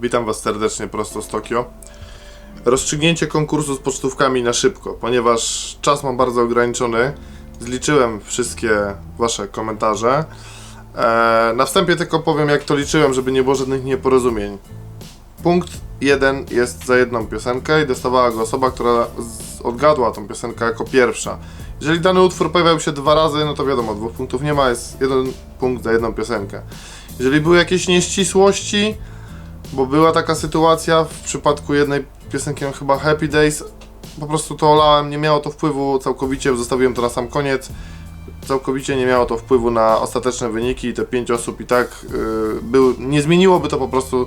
Witam Was serdecznie prosto z Tokio. Rozstrzygnięcie konkursu z pocztówkami na szybko, ponieważ czas mam bardzo ograniczony. Zliczyłem wszystkie Wasze komentarze. Eee, na wstępie tylko powiem, jak to liczyłem, żeby nie było żadnych nieporozumień. Punkt jeden jest za jedną piosenkę i dostawała go osoba, która odgadła tą piosenkę jako pierwsza. Jeżeli dany utwór pojawiał się dwa razy, no to wiadomo, dwóch punktów nie ma, jest jeden punkt za jedną piosenkę. Jeżeli były jakieś nieścisłości, bo była taka sytuacja w przypadku jednej piosenki, chyba Happy Days, po prostu to olałem, nie miało to wpływu całkowicie, zostawiłem to na sam koniec. Całkowicie nie miało to wpływu na ostateczne wyniki i te pięć osób i tak yy, był, nie zmieniłoby to po prostu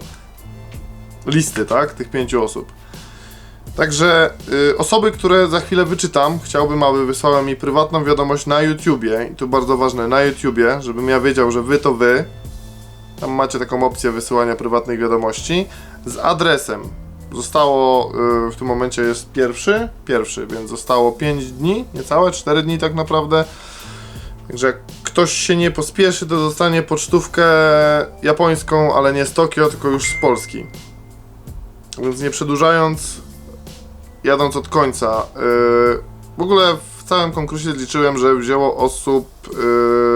listy, tak, tych pięciu osób. Także y, osoby, które za chwilę wyczytam, chciałbym, aby wysłała mi prywatną wiadomość na YouTubie, i tu bardzo ważne, na YouTubie, żebym ja wiedział, że wy to wy. Tam macie taką opcję wysyłania prywatnych wiadomości z adresem. Zostało y, w tym momencie jest pierwszy, pierwszy, więc zostało 5 dni, niecałe 4 dni tak naprawdę. Także jak ktoś się nie pospieszy, to dostanie pocztówkę japońską, ale nie z Tokio, tylko już z Polski. Więc nie przedłużając, jadąc od końca. Yy, w ogóle w całym konkursie zliczyłem, że wzięło osób yy,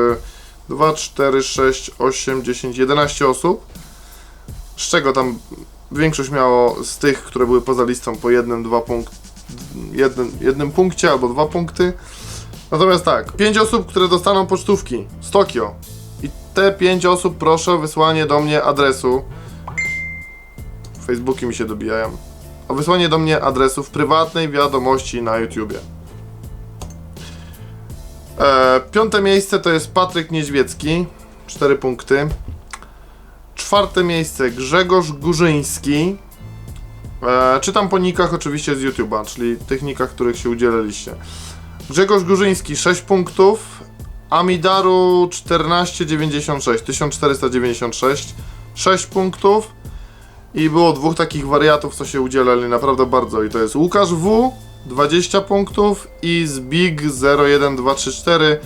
2, 4, 6, 8, 10, 11 osób. Z czego tam większość miało z tych, które były poza listą po jednym, dwa punkt, jednym, jednym punkcie albo dwa punkty. Natomiast tak, 5 osób, które dostaną pocztówki z Tokio. I te 5 osób proszę o wysłanie do mnie adresu. Facebooki mi się dobijają. O wysłanie do mnie adresu w prywatnej wiadomości na YouTubie. E, piąte miejsce to jest Patryk Niedźwiecki, 4 punkty. Czwarte miejsce Grzegorz Górzyński. E, czytam po nikach oczywiście z YouTube'a, czyli tych nikach, których się udzieliliście. Grzegorz Górzyński 6 punktów. Amidaru 1496, 1496, 6 punktów. I było dwóch takich wariatów, co się udzielali naprawdę bardzo. I to jest Łukasz W, 20 punktów i Zbig 01234.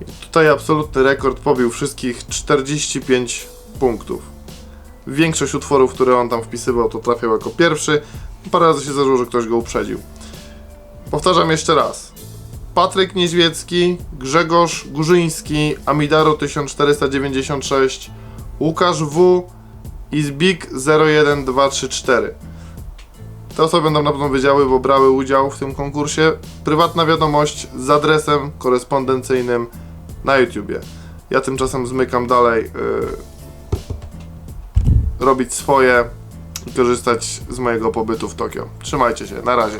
I tutaj absolutny rekord pobił wszystkich 45 punktów. Większość utworów, które on tam wpisywał, to trafiał jako pierwszy. Parę razy się zdarzyło, że ktoś go uprzedził. Powtarzam jeszcze raz. Patryk Niedźwiecki, Grzegorz Górzyński, Amidaro 1496, Łukasz W i Zbig 01234. Te osoby będą na pewno wiedziały, bo brały udział w tym konkursie. Prywatna wiadomość z adresem korespondencyjnym na YouTubie. Ja tymczasem zmykam dalej yy, robić swoje i korzystać z mojego pobytu w Tokio. Trzymajcie się, na razie.